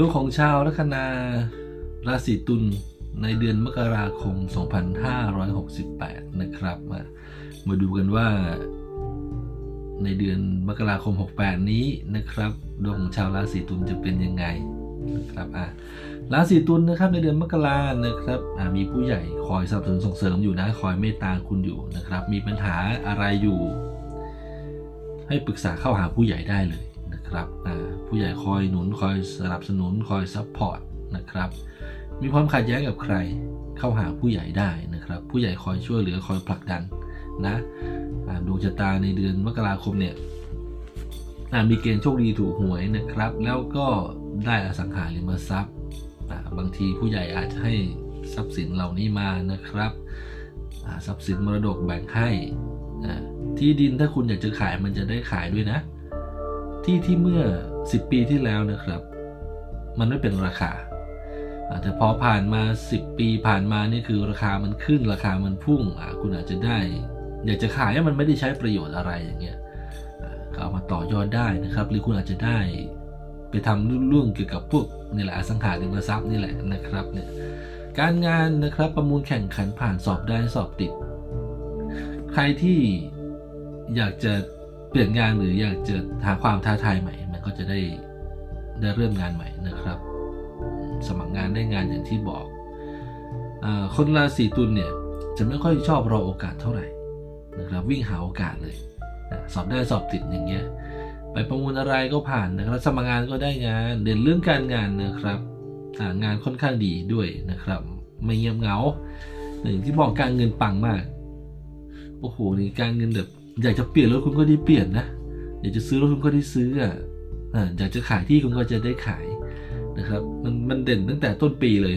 ดวงของชาวลัคนาราศีตุลในเดือนมกราคม 2568 นะครับ มามาดูกันว่า ในเดือนมกราคม 68 นี้นะครับ ดวงของชาวราศีตุลจะเป็นยังไงนะครับอะราศีตุลนะครับในเดือนมกรานะครับอะมีผู้ใหญ่คอยสนับสนุนส่งเสริมอยู่นะคอยเมตตาคุณอยู่นะครับ มีปัญหาอะไรอยู่ ให้ปรึกษาเข้าหาผู้ใหญ่ได้เลย นะครับผู้ใหญ่คอยหนุนคอยสนับสนุนคอยซัพพอร์ตนะครับมีความขัดแย้งกับใครเข้าหาผู้ใหญ่ได้นะครับ ผู้ใหญ่คอยช่วยเหลือคอยผลักดันนะดวงชะตาในเดือนมกราคมเนี่ยมีเกณฑ์โชคดีถูกหวยนะครับ แล้วก็ได้อสังหาริมทรัพย์บางทีผู้ใหญ่อาจจะให้ทรัพย์สินเหล่านี้มานะครับทรัพย์สินมรดกแบ่งให้ที่ดินถ้าคุณอยากจะขายมันจะได้ขายด้วยนะ ที่ที่เมื่อ 10 ปีที่แล้วนะครับ มันไม่เป็นราคาอาจจะพอผ่านมา 10 ปีผ่านมานี่คือราคามันขึ้นราคามันพุ่งคุณอาจจะได้ อยากจะขายให้มันไม่ได้ใช้ประโยชน์อะไรอย่างเงี้ยก็เอามาต่อยอดได้นะครับ หรือคุณอาจจะได้ไปทำเรื่องเกี่ยวกับพวกนี่แหละอสังหาริมทรัพย์นี่แหละนะครับเนี่ยการงานนะครับประมูลแข่งขันผ่านสอบได้สอบติด ใครที่อยากจะ เปลี่ยนงานหรืออยากจะหาความท้าทายใหม่ มันก็จะได้ได้เริ่มงานใหม่นะครับ สมัครงานได้งานอย่างที่บอกอคนราศีตุลเนี่ยจะไม่ค่อยชอบรอโอกาสเท่าไหร่นะครับวิ่งหาโอกาสเลยนะสอบได้สอบติดอย่างเงี้ยไปประมูลอะไรก็ผ่านนะครับสมัครงานก็ได้งานเด่นเรื่องการงานนะครับงานค่อนข้างดีด้วยนะครับ ไม่เงียบเหงาอย่างที่บอกการเงินปังมากโอ้โหนี่การเงินแบบ อยากจะเปลี่ยนรถคุณก็ได้เปลี่ยนนะ อยากจะซื้อรถคุณก็ได้ซื้ออะอยากจะขายที่คุณก็จะได้ขายนะครับ มันมันเด่นตั้งแต่ต้นปีเลย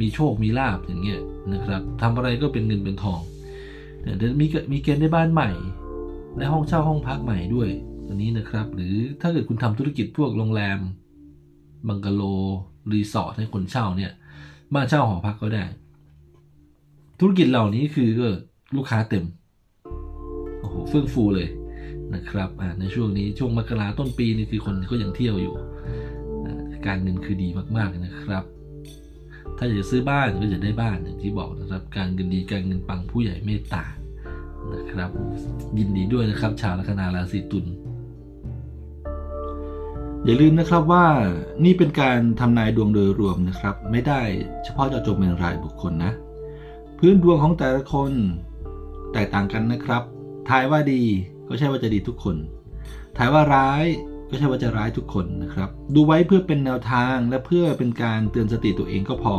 มีโชคมีลาบอย่างเงี้ยนะครับทำอะไรก็เป็นเงินเป็นทองเนี่ยเดี๋ยวมีมีเกณฑ์ได้บ้านใหม่ได้ห้องเช่าห้องพักใหม่ด้วยตัวนี้นะครับ หรือถ้าเกิดคุณทำธุรกิจพวกโรงแรม บังกะโล รีสอร์ทให้คนเช่าเนี่ย บ้านเช่าหอพักก็ได้ ธุรกิจเหล่านี้คือก็ลูกค้าเต็ม โหเฟื่องฟูเลยนะครับในช่วงนี้ช่วงมกราต้นปีนี่คือคนก็ยังเที่ยวอยู่ การเงินคือดีมากๆนะครับ ถ้าอยากจะซื้อบ้านก็จะได้บ้านอย่างที่บอกนะครับ การเงินดีการเงินปังผู้ใหญ่เมตตานะครับ ยินดีด้วยนะครับ ชาวลัคนาราศีตุลอย่าลืมนะครับว่านี่เป็นการทำนายดวงโดยรวมนะครับ ไม่ได้เฉพาะเจาะจงเป็นรายบุคคลนะ พื้นดวงของแต่ละคนแตกต่างกันนะครับ ทายว่าดีก็ใช่ว่าจะดีทุกคน ทายว่าร้ายก็ใช่ว่าจะร้ายทุกคนนะครับ ดูไว้เพื่อเป็นแนวทางและเพื่อเป็นการเตือนสติตัวเองก็พอ